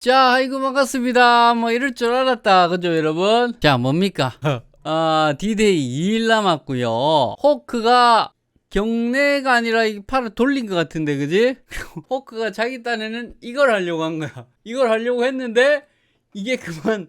자, 아이고, 반갑습니다. 뭐, 이럴 줄 알았다. 그죠, 여러분? 자, 뭡니까? 아, 디데이 2일 남았고요 호크가 경례가 아니라 이 팔을 돌린 것 같은데, 그지? 호크가 자기 딴에는 이걸 하려고 한 거야. 이걸 하려고 했는데, 이게 그만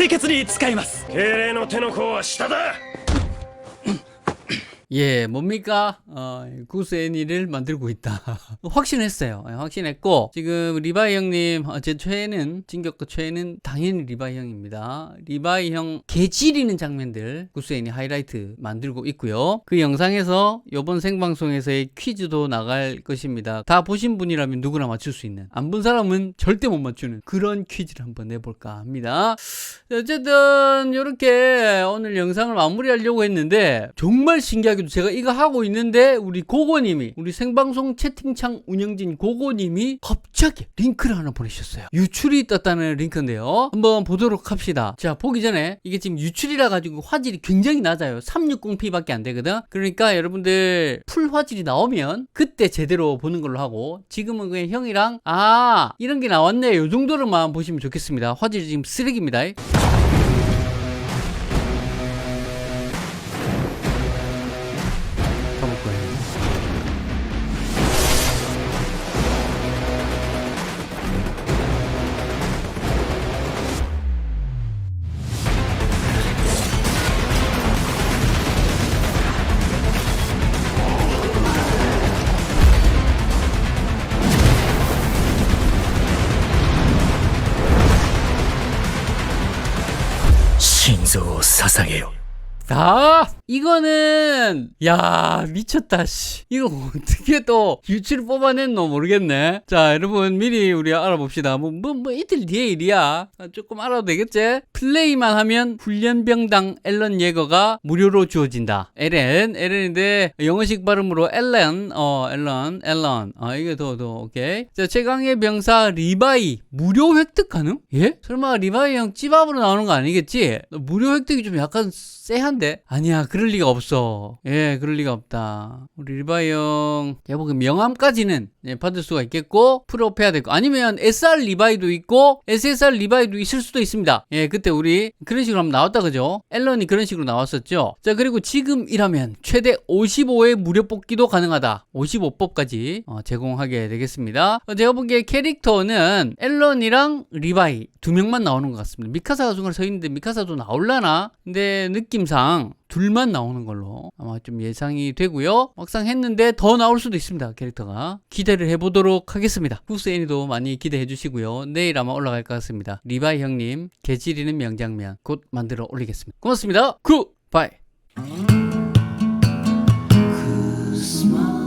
清潔に使います。敬礼の手の甲は下だ。 예, 뭡니까? 어, 구스 애니를 만들고 있다. 확신했어요. 예, 확신했고, 지금 리바이 형님, 어, 제 최애는, 진격거 최애는 당연히 리바이 형입니다. 리바이 형 개지리는 장면들, 구스 애니 하이라이트 만들고 있고요. 그 영상에서 요번 생방송에서의 퀴즈도 나갈 것입니다. 다 보신 분이라면 누구나 맞출 수 있는, 안 본 사람은 절대 못 맞추는 그런 퀴즈를 한번 내볼까 합니다. 어쨌든, 이렇게 오늘 영상을 마무리하려고 했는데, 정말 신기하게 도 제가 이거 하고 있는데, 우리 고고님이, 우리 생방송 채팅창 운영진 고고님이 갑자기 링크를 하나 보내셨어요. 유출이 떴다는 링크인데요. 한번 보도록 합시다. 자, 보기 전에, 이게 지금 유출이라 가지고 화질이 굉장히 낮아요. 360p 밖에 안 되거든? 그러니까 여러분들, 풀 화질이 나오면, 그때 제대로 보는 걸로 하고, 지금은 그냥 형이랑, 아, 이런 게 나왔네. 요 정도로만 보시면 좋겠습니다. 화질이 지금 쓰레기입니다. 신소사상해요. 아 이거는 야 미쳤다 씨. 이거 어떻게 또 유치를 뽑아냈노 모르겠네. 자 여러분 미리 우리 알아봅시다. 뭐뭐 뭐, 이틀 뒤에 일이야. 아, 조금 알아도 되겠지? 플레이만 하면 훈련병당 앨런 예거가 무료로 주어진다. LN, LN인데, 영어식 발음으로 앨런, 어, 앨런, 앨런. 아, 이게 더, 더, 오케이. 자, 최강의 병사 리바이, 무료 획득 가능? 예? 설마 리바이 형 찌밥으로 나오는 거 아니겠지? 무료 획득이 좀 약간 쎄한데? 아니야, 그럴 리가 없어. 예, 그럴 리가 없다. 우리 리바이 형, 제가 보기엔 명함까지는 예, 받을 수가 있겠고, 풀업해야 되고, 아니면 SR 리바이도 있고, SSR 리바이도 있을 수도 있습니다. 예, 그때 우리 그런 식으로 한번 나왔다, 그죠? 앨런이 그런 식으로 나왔었죠? 자, 그리고 지금이라면 최대 55의 무료 뽑기도 가능하다. 55법까지 어, 제공하게 되겠습니다. 어, 제가 보기에 캐릭터는 앨런이랑 리바이 두 명만 나오는 것 같습니다. 미카사가 중간에 서 있는데 미카사도 나올라나? 근데 느낌상 둘만 나오는 걸로 아마 좀 예상이 되고요. 막상 했는데 더 나올 수도 있습니다. 캐릭터가 기대를 해보도록 하겠습니다. 구스 애니도 많이 기대해 주시고요. 내일 아마 올라갈 것 같습니다. 리바이 형님 개지리는 명장면 곧 만들어 올리겠습니다. 고맙습니다. 굿바이. Smile.